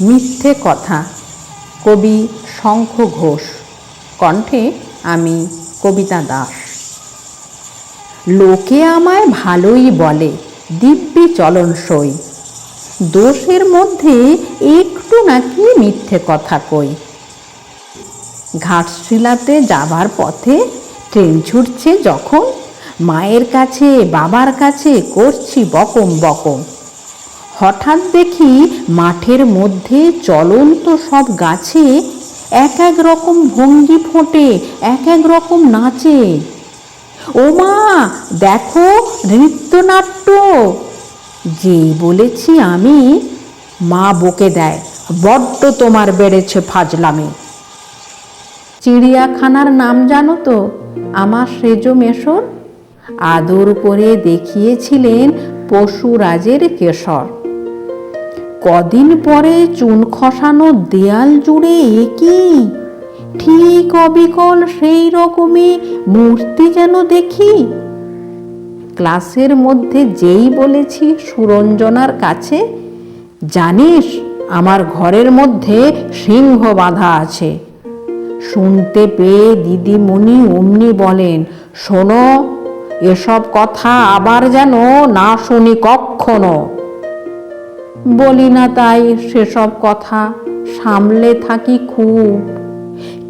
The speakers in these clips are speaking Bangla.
মিথ্যে কথা। কবি শঙ্খ ঘোষ। কণ্ঠে আমি কবিতা দাস। লোকে আমায় ভালোই বলে, দিব্যি চলন সই। দোষের মধ্যে একটু নাকি মিথ্যে কথা কই। ঘাটশিলাতে যাবার পথে ট্রেন ছুটছে যখন, মায়ের কাছে, বাবার কাছে করছি বকম বকম। হঠাৎ দেখি মাঠের মধ্যে চলন্ত সব গাছে এক এক রকম ভঙ্গি ফোটে, এক এক রকম নাচে। ও মা, দেখো নৃত্যনাট্য! যেই বলেছি আমি, মা বকে দেয়, বড্ড তোমার বেড়েছে ফাজলামি। চিড়িয়াখানার নাম জানো তো, আমার সেজ মেশর? আদর করে দেখিয়েছিলেন পশুরাজের কেশর। কদিন পরে চুন খসানো দেয়াল জুড়ে একই। ঠিক অবিকল সেই রকমই মূর্তি যেন দেখি। ক্লাসের মধ্যে যেই বলেছি সুরঞ্জনার কাছে, জানিস, আমার ঘরের মধ্যে সিংহ বাঁধা আছে। শুনতে পেয়ে দিদিমণি অমনি বলেন, শোনো, এসব কথা আবার যেন না শুনি কখনো বলি না তাই সেসব কথা সামলে থাকি খুব।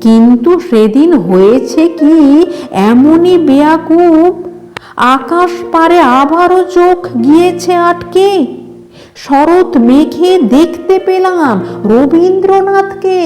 কিন্তু সেদিন হয়েছে কি এমনই বেয়াকুব। আকাশ পারে আবারও চোখ গিয়েছে আটকে। শরৎ মেঘে দেখতে পেলাম রবীন্দ্রনাথকে।